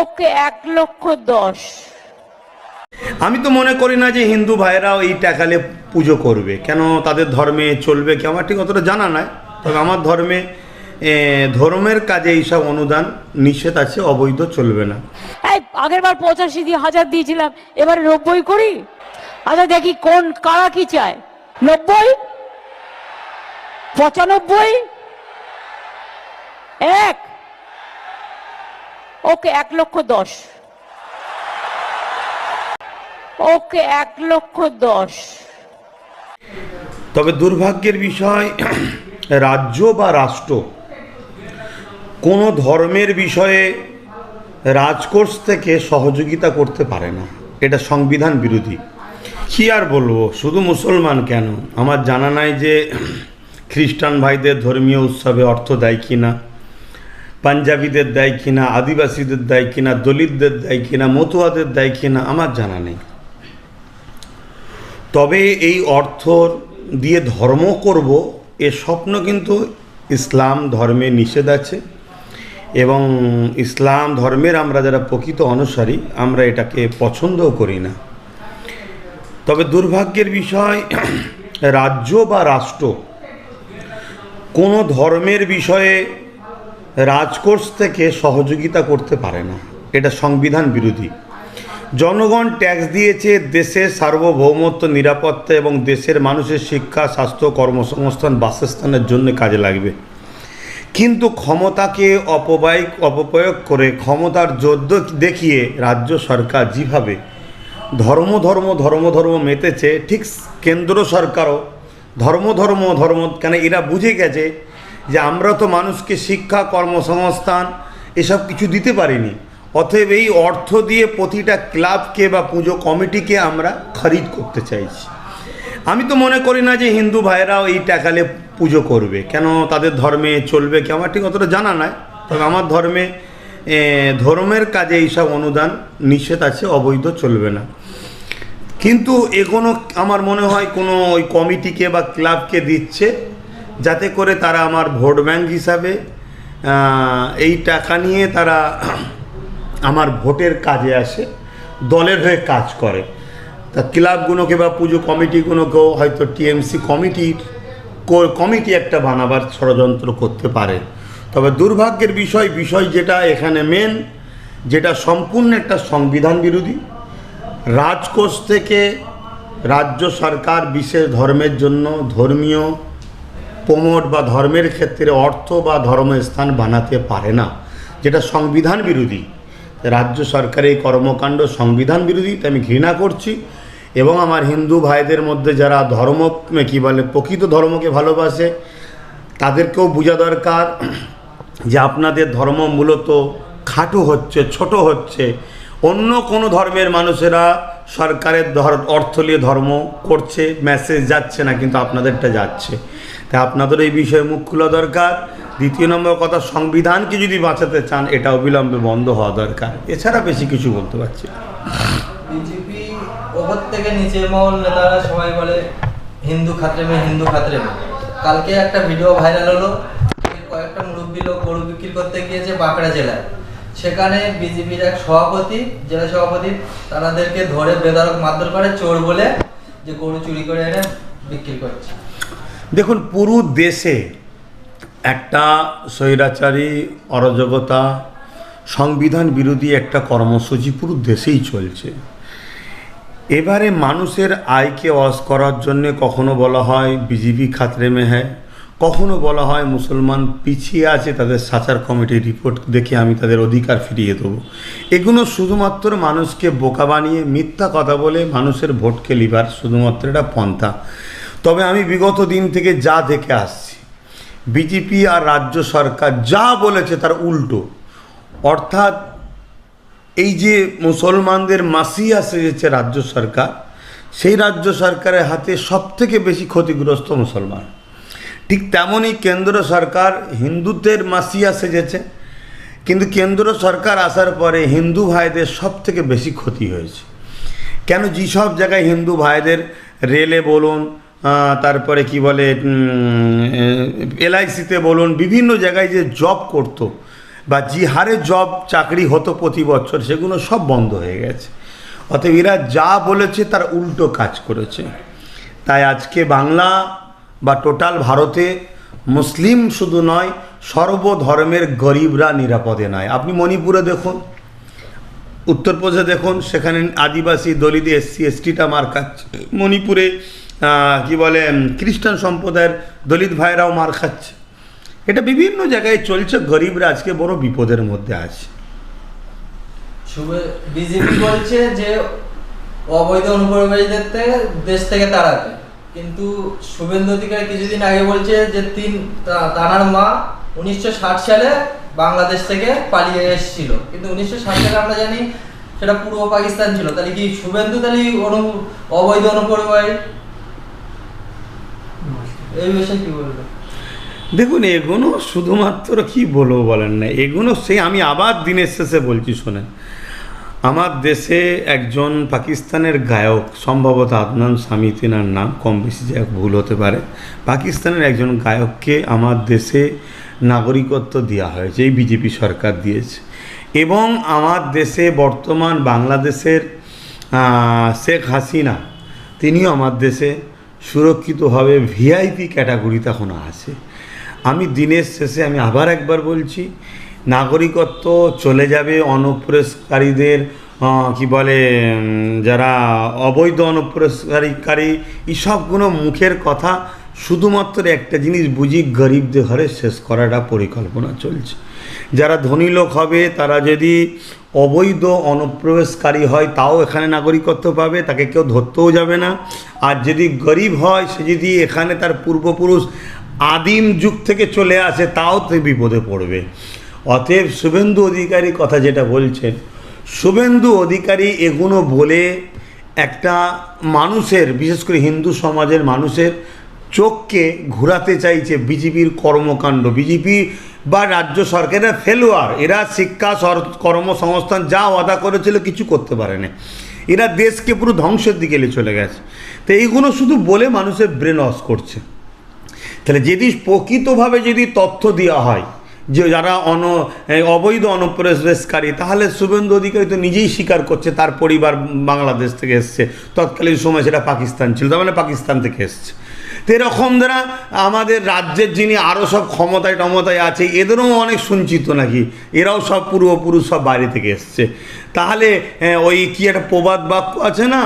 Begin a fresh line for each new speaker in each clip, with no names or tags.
ওকে এক লক্ষ দশ।
আমি তো মনে করি না যে হিন্দু ভাইরাও এই টাকালে পুজো করবে। কেন তাদের ধর্মে চলবে কি? আমার ঠিক অতটা জানা নাই। তবে আমার ধর্মে ধর্মের কাজে এইসব অনুদান নিষেধ আছে অবৈধ চলবে না।
আগের বার পঁচাশি দিয়ে হাজার দিয়েছিলাম এবারে নব্বই করি? আচ্ছা দেখি কোন কারা কি চায়? নব্বই? পঁচানব্বই? এক? ওকে এক লক্ষ দশ। ওকে এক লক্ষ দশ।
তবে দুর্ভাগ্যের বিষয়, রাজ্য বা রাষ্ট্র কোনো ধর্মের বিষয়ে রাজকোষ থেকে সহযোগিতা করতে পারে না। এটা সংবিধান বিরোধী। কি আর বলব? শুধু মুসলমান কেন? আমার জানা নাই যে খ্রিস্টান ভাইদের ধর্মীয় উৎসবে অর্থ দেয় কি না পাঞ্জাবিদের দেয় কিনা, আদিবাসীদের দেয় কিনা, দলিতদের দেয় কিনা, মতুয়াদের দেয় কিনা, আমার জানা নেই। তবে এই অর্থ দিয়ে ধর্ম করব, এ স্বপ্ন কিন্তু ইসলাম ধর্মে নিষেধ আছে। এবং ইসলাম ধর্মের আমরা যারা প্রকৃত অনুসারী, আমরা এটাকে পছন্দও করি না। তবে দুর্ভাগ্যের বিষয়, রাজ্য বা রাষ্ট্র কোনো ধর্মের বিষয়ে রাজকোষ থেকে সহযোগিতা করতে পারে না। এটা সংবিধান বিরোধী। জনগণ ট্যাক্স দিয়েছে দেশের সার্বভৌমত্ব, নিরাপত্তা এবং দেশের মানুষের শিক্ষা, স্বাস্থ্য, কর্মসংস্থান, বাসস্থানের জন্য কাজে লাগবে। কিন্তু ক্ষমতাকে অপব্যয় অপপ্রয়োগ করে ক্ষমতার যোদ্ধ দেখিয়ে রাজ্য সরকার যেভাবে ধর্ম ধর্ম ধর্ম ধর্ম মেতেছে, ঠিক কেন্দ্র সরকারও ধর্ম ধর্ম ধর্ম কেন এরা বুঝে গেছে যে আমরা তো মানুষকে শিক্ষা, কর্মসংস্থান এসব কিছু দিতে পারিনি। অতএব এই অর্থ দিয়ে প্রতিটা ক্লাবকে বা পুজো কমিটিকে আমরা খরিদ করতে চাইছি। আমি তো মনে করি না যে হিন্দু ভাইরাও এই টাকালে পুজো করবে। কেন তাদের ধর্মে চলবে কি আমার ঠিক অতটা জানা নাই। তবে আমার ধর্মে ধর্মের কাজে এইসব অনুদান নিষেধ আছে, অবৈধ চলবে না। কিন্তু এ আমার মনে হয় কোনো ওই কমিটিকে বা ক্লাবকে দিচ্ছে যাতে করে তারা আমার ভোট ব্যাংক হিসাবে এই টাকা নিয়ে তারা আমার ভোটের কাজে আসে, দলের হয়ে কাজ করে। তা ক্লাবগুলোকে বা পুজো কমিটিগুলোকেও হয়তো টিএমসি কমিটির কমিটি একটা বানাবার ষড়যন্ত্র করতে পারে। তবে দুর্ভাগ্যের বিষয় বিষয় যেটা এখানে মেন যেটা সম্পূর্ণ একটা সংবিধান বিরোধী। রাজকোষ থেকে রাজ্য সরকার বিশেষ ধর্মের জন্য ধর্মীয় প্রমোট বা ধর্মের ক্ষেত্রে অর্থ বা ধর্মস্থান বানাতে পারে না। যেটা সংবিধান বিরোধী। রাজ্য সরকারের এই কর্মকাণ্ড সংবিধান বিরোধী, তাই আমি ঘৃণা করছি। এবং আমার হিন্দু ভাইদের মধ্যে যারা ধর্ম, কী বলে, প্রকৃত ধর্মকে ভালোবাসে, তাদেরকেও বোঝা দরকার যে আপনাদের ধর্ম মূলত খাটো হচ্ছে, ছোট হচ্ছে। অন্য কোনো ধর্মের মানুষেরা সরকারের ধর- অর্থ নিয়ে ধর্ম করছে মেসেজ যাচ্ছে না, কিন্তু আপনাদেরটা যাচ্ছে। তাই আপনাদের এই বিষয়ে মুখ খোলা দরকার। দ্বিতীয় নম্বর কথা, সংবিধানকে যদি বাঁচাতে চান, এটা অবিলম্বে বন্ধ হওয়া দরকার। এছাড়া বেশি কিছু বলতে পারছি
ওপর থেকে নিচে মহল নেতারা সবাই বলে, হিন্দু খাতরে মে, হিন্দু খাতরে কালকে একটা ভিডিও ভাইরাল হলো কয়েকটা মুরব্বী লোক গরু বিক্রি করতে গিয়েছে বাঁকড়া জেলায়। সেখানে বিজেপির এক সভাপতি, জেলা সভাপতি তাদেরকে ধরে বেদারক মারধর করে, চোর বলে যে গরু চুরি করে এনে বিক্রি করছে।
দেখুন, পুরো দেশে একটা স্বৈরাচারী অরাজকতা, সংবিধান বিরোধী একটা কর্মসূচি পুরো দেশেই চলছে। এবারে মানুষের আয়কে অস করার জন্যে কখনো বলা হয় বিজেপি খাতরে মে হ্যায় কখনো বলা হয় মুসলমান পিছিয়ে আছে, তাদের সাচার কমিটির রিপোর্ট দেখে আমি তাদের অধিকার ফিরিয়ে দেবো। এগুলো শুধুমাত্র মানুষকে বোকা বানিয়ে মিথ্যা কথা বলে মানুষের ভোটকে লিবার শুধুমাত্র এটা পন্থা। তবে আমি বিগত দিন থেকে যা দেখে আসছি বিজেপি আর রাজ্য সরকার যা বলেছে তার উল্টো। অর্থাৎ এই যে মুসলমানদের মাসিয়া সেজেছে রাজ্য সরকার, সেই রাজ্য সরকারের হাতে সবথেকে বেশি ক্ষতিগ্রস্ত মুসলমান। ঠিক তেমনই কেন্দ্র সরকার হিন্দুদের মাসিয়া সেজেছে, কিন্তু কেন্দ্র সরকার আসার পরে হিন্দু ভাইদের সব থেকে বেশি ক্ষতি হয়েছে। কেন? যেসব জায়গায় হিন্দু ভাইদের রেলে বলুন তারপরে কি বলে এলআইসিতে বলুন, বিভিন্ন জায়গায় যে জব করতো বা যে হারে জব চাকরি হতো প্রতি বছর, সেগুলো সব বন্ধ হয়ে গেছে। অতএব এরা যা বলেছে, তার উল্টো কাজ করেছে। তাই আজকে বাংলা বা টোটাল ভারতে মুসলিম শুধু নয়, সর্বধর্মের গরিবরা নিরাপদে নয়। আপনি মণিপুরে দেখুন, উত্তরপ্রদেশে দেখুন, সেখানে আদিবাসী, দলিত, এসসি, এসটিটা মার খাচ্ছে মণিপুরে কি বলে খ্রিস্টান সম্প্রদায়ের দলিত ভাইরাও মার খাচ্ছে। এটা বিভিন্ন জায়গায় চলছে, গরিবরা আজকে বড় বিপদের মধ্যে আছে।
বিজেপি বলছে যে, অবৈধ অনুপ্রবেশীদের দেশ থেকে তাড়াতে কিন্তু শুভেন্দু অধিকারী কিছুদিন আগে বলছে যে, তিন তানার মা উনিশশো ষাট সালে বাংলাদেশ থেকে পালিয়ে এসেছিল। কিন্তু উনিশশো ষাট সালে আমরা জানি সেটা পূর্ব পাকিস্তান ছিল। তাহলে কি শুভেন্দু তাহলে অনু, অবৈধ অনুপ্রবেশ
দেখুন, এগুলো শুধুমাত্র কি বলব বলেন না, এগুলো সেই আমি আবার দিনের শেষে বলছি, শোনেন। আমার দেশে একজন পাকিস্তানের গায়ক, সম্ভবত আদনান স্বামী, তেনার নাম কম বেশি যে ভুল হতে পারে, পাকিস্তানের একজন গায়ককে আমার দেশে নাগরিকত্ব দেওয়া হয়েছে, এই বিজেপি সরকার দিয়েছে। এবং আমার দেশে বর্তমান বাংলাদেশের শেখ হাসিনা, তিনিও আমার দেশে সুরক্ষিতভাবে ভিআইপি ক্যাটাগরি তখন আছে। আমি দিনের শেষে আমি আবার একবার বলছি নাগরিকত্ব চলে যাবে অনুপ্রবেশকারীদের আহ, কি বলে যারা অবৈধ অনুপ্রবেশকারী এই সবগুলো মুখের কথা শুধুমাত্র একটা জিনিস বুঝি গরিবদের ঘরে শেষ করাটা পরিকল্পনা চলছে। যারা ধনী লোক হবে, তারা যদি অবৈধ অনুপ্রবেশকারী হয়, তাও এখানে নাগরিকত্ব পাবে, তাকে কেউ ধরতেও যাবে না। আর যদি গরিব হয়, সে যদি এখানে তার পূর্বপুরুষ আদিম যুগ থেকে চলে আসে, তাও তো বিপদে পড়বে। অতএব শুভেন্দু অধিকারী কথা যেটা বলছেন, শুভেন্দু অধিকারী এগুলো বলে একটা মানুষের, বিশেষ করে হিন্দু সমাজের মানুষের চোখকে ঘোরাতে চাইছে বিজেপির কর্মকাণ্ড। বিজেপি বা রাজ্য সরকারের ফেলোয়ার, এরা শিক্ষা কর্মসংস্থান যা ওয়াদা করেছিল কিছু করতে পারেনি। এরা দেশকে পুরো ধ্বংসের দিকে নিয়ে চলে গেছে। তো এইগুলো শুধু বলে মানুষের ব্রেন অস করছে। তাহলে যদি প্রকৃতভাবে যদি তথ্য দেওয়া হয় যে যারা অন অবৈধ অনুপ্রবেশকারী, তাহলে শুভেন্দু অধিকারী তো নিজেই স্বীকার করছে, তার পরিবার বাংলাদেশ থেকে এসছে। তৎকালীন সময় সেটা পাকিস্তান ছিল, তার মানে পাকিস্তান থেকে এসছে। তো এরকম দ্বারা আমাদের রাজ্যের যিনি আরও সব ক্ষমতায় টমতায় আছে, এদেরও অনেক সঞ্চিত নাকি? এরাও সব পূর্বপুরুষ সব বাইরে থেকে এসছে। তাহলে ওই কি একটা প্রবাদ বাক্য আছে না?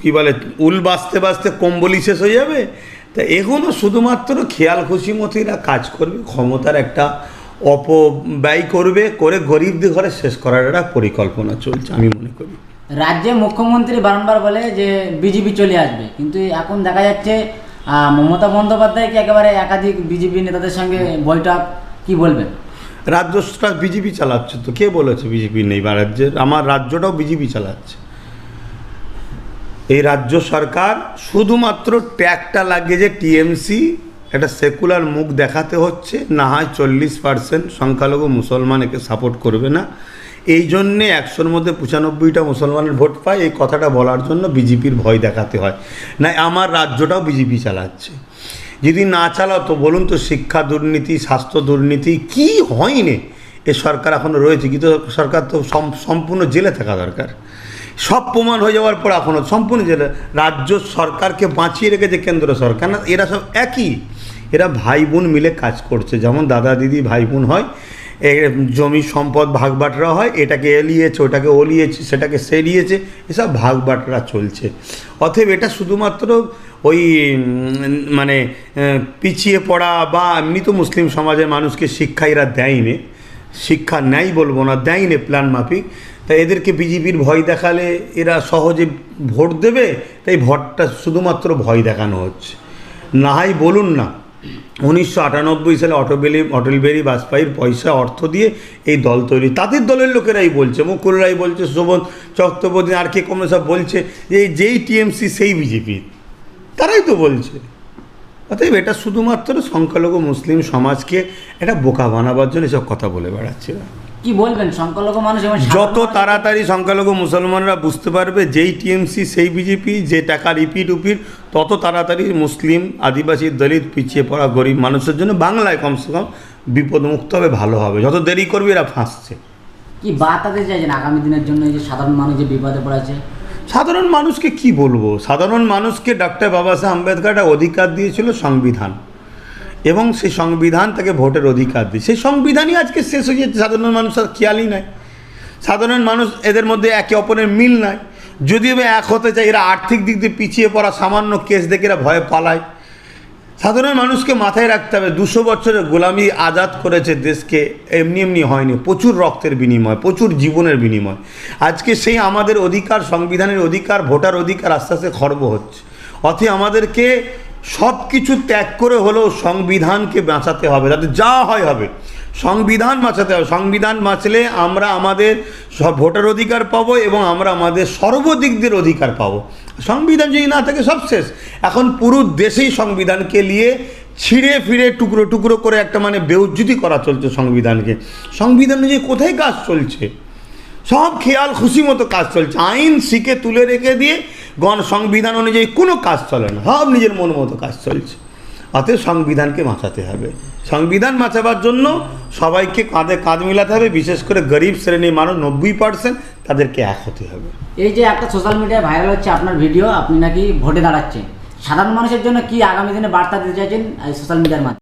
কি বলে, উল বাঁচতে বাঁচতে কম্বলি শেষ হয়ে যাবে? তা এগুলো শুধুমাত্র খেয়াল খুশিমতিরা কাজ করবে, ক্ষমতার একটা অপব্যয় করবে, করে গরিবদের ঘরে শেষ করার একটা পরিকল্পনা চলছে, আমি মনে করি।
রাজ্যে মুখ্যমন্ত্রী বারংবার বলে যে বিজেপি চলে আসবে। কিন্তু এখন দেখা যাচ্ছে মমতা বন্দ্যোপাধ্যায়কে একেবারে একাধিক বিজেপি নেতাদের সঙ্গে বৈঠক? কি বলবেন?
রাজ্যটা বিজেপি চালাচ্ছে তো। কে বলেছে বিজেপি নেই বা রাজ্যের? আমার রাজ্যটাও বিজেপি চালাচ্ছে। এই রাজ্য সরকার শুধুমাত্র ট্যাগটা লাগিয়ে যে টিএমসি একটা সেকুলার মুখ দেখাতে হচ্ছে, না হয় চল্লিশ পার্সেন্ট সংখ্যালঘু মুসলমান একে সাপোর্ট করবে না। এই জন্যে একশোর মধ্যে পঁচানব্বইটা মুসলমানের ভোট পায়। এই কথাটা বলার জন্য বিজেপির ভয় দেখাতে হয়। না আমার রাজ্যটাও বিজেপি চালাচ্ছে। যদি না চালাতো বলুন তো শিক্ষা দুর্নীতি, স্বাস্থ্য দুর্নীতি কি হয়নি? এ সরকার এখনও রয়েছে, কিন্তু সরকার তো সম্পূর্ণ জেলে থাকা দরকার। সব প্রমাণ হয়ে যাওয়ার পর এখনও সম্পূর্ণ জেলে। রাজ্য সরকারকে বাঁচিয়ে রেখেছে কেন্দ্র সরকার। না, এরা সব একই। এরা ভাই বোন মিলে কাজ করছে। যেমন দাদা দিদি, ভাই বোন হয় জমি সম্পদ ভাগ বাটরা হয়, এটাকে এলিয়েছে, ওটাকে ওলিয়েছে, সেটাকে সেরিয়েছে, এসব ভাগ বাটরা চলছে। অতএব এটা শুধুমাত্র ওই মানে পিছিয়ে পড়া বা এমনি তো মুসলিম সমাজের মানুষকে শিক্ষা এরা দেয়নি। শিক্ষা নেই বলব না, দেয়নি প্ল্যান মাফিক। তাই এদেরকে বিজেপির ভয় দেখালে এরা সহজে ভোট দেবে, তাই ভোটটা শুধুমাত্র ভয় দেখানো হচ্ছে। নাহাই বলুন না উনিশশো আটানব্বই সালে অটল বিহারী বাজপেয়ীর পয়সা, অর্থ দিয়ে এই দল তৈরি। তাদের দলের লোকেরাই বলছে, মুকুল রায় বলছে, শোভন চক্রবর্তী, আর কে কমে সব বলছে, যে এই যেই টিএমসি সেই বিজেপি তারাই তো বলছে। অতএব এটা শুধুমাত্র সংখ্যালঘু মুসলিম সমাজকে এটা বোকা বানাবার জন্য এসব কথা বলে বেড়াচ্ছে।
কি বলবেন? সংখ্যালঘু মানুষ
যত তাড়াতাড়ি সংখ্যালঘু মুসলমানরা বুঝতে পারবে যেই টিএমসি সেই বিজেপি যে টাকা রিপিট উপিট তত তাড়াতাড়ি মুসলিম আদিবাসী দলিত পিছিয়ে পড়া গরিব মানুষের জন্য বাংলায় কমসে কম বিপদমুক্ত হবে ভালো হবে। যত দেরি করবে এরা ফাঁসছে।
কি বার্তা দিতে চাইছেন আগামী দিনের জন্য এই যে সাধারণ মানুষ যে বিপদে পড়েছে?
সাধারণ মানুষকে কি বলব? সাধারণ মানুষকে ডক্টর বাবা সাহেব আম্বেদকর একটা অধিকার দিয়েছিল সংবিধান। এবং সেই সংবিধান তাকে ভোটের অধিকার দিয়ে সেই সংবিধানই আজকে শেষ হয়ে যাচ্ছে। সাধারণ মানুষ আর খেয়ালই নাই। সাধারণ মানুষ এদের মধ্যে একে অপরের মিল নাই। যদিও এক হতে চায়, এরা আর্থিক দিক দিয়ে পিছিয়ে পড়া সামান্য কেস দেখে এরা ভয়ে পালায়। সাধারণ মানুষকে মাথায় রাখতে হবে, দুশো বছরের গোলামি আজাদ করেছে দেশকে, এমনি এমনি হয়নি। প্রচুর রক্তের বিনিময়, প্রচুর জীবনের বিনিময়। আজকে সেই আমাদের অধিকার, সংবিধানের অধিকার, ভোটার অধিকার আস্তে আস্তে খর্ব হচ্ছে। অথে আমাদেরকে সব কিছু ত্যাগ করে হলেও সংবিধানকে বাঁচাতে হবে, তাতে যা হয় হবে। সংবিধান বাঁচাতে হবে। সংবিধান বাঁচলে আমরা আমাদের সব ভোটার অধিকার পাবো এবং আমরা আমাদের সর্বদিক দিয়ে অধিকার পাবো। সংবিধান যদি না থাকে সব শেষ। এখন পুরো দেশেই সংবিধানকে নিয়ে ছিঁড়ে ফিরে টুকরো টুকরো করে একটা মানে বেউজ্জুতি করা চলছে সংবিধানকে। সংবিধান অনুযায়ী কোথায় কাজ চলছে? সব খেয়াল, খুশি মতো কাজ চলছে। আইন শিখে তুলে রেখে দিয়ে গণ সংবিধান অনুযায়ী কোনো কাজ চলে না, সব নিজের মন মতো কাজ চলছে। অতএব সংবিধানকে বাঁচাতে হবে। সংবিধান বাঁচাবার জন্য সবাইকে কাঁধে কাঁধ মিলাতে হবে, বিশেষ করে গরিব শ্রেণির মানুষ নব্বই পার্সেন্ট তাদেরকে এক হতে হবে।
এই যে একটা সোশ্যাল মিডিয়ায় ভাইরাল হচ্ছে আপনার ভিডিও আপনি নাকি ভোটে দাঁড়াচ্ছেন। সাধারণ মানুষের জন্য কি আগামী দিনে বার্তা দিতে চাইছেন সোশ্যাল মিডিয়ার মাধ্যমে?